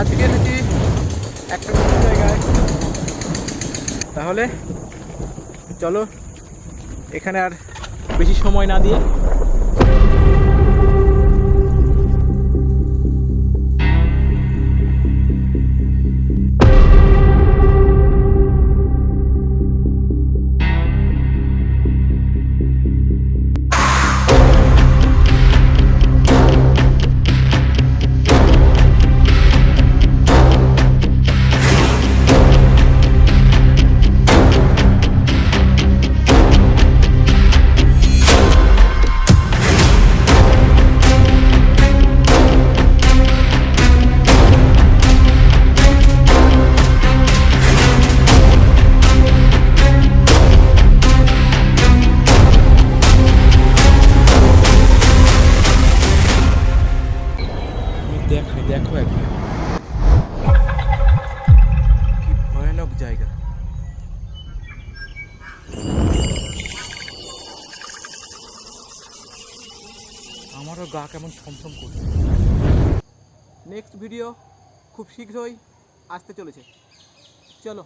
আজকে যদি একটা জায়গায়। তাহলে চলো এখানে আর বেশি সময় না দিয়ে তুমি দেখো দেখো একবার। কি ভয়ানক জায়গা। আমারও গা কেমন ছমছম করছে। নেক্সট ভিডিও খুব শীঘ্রই আসতে চলেছে। চলো।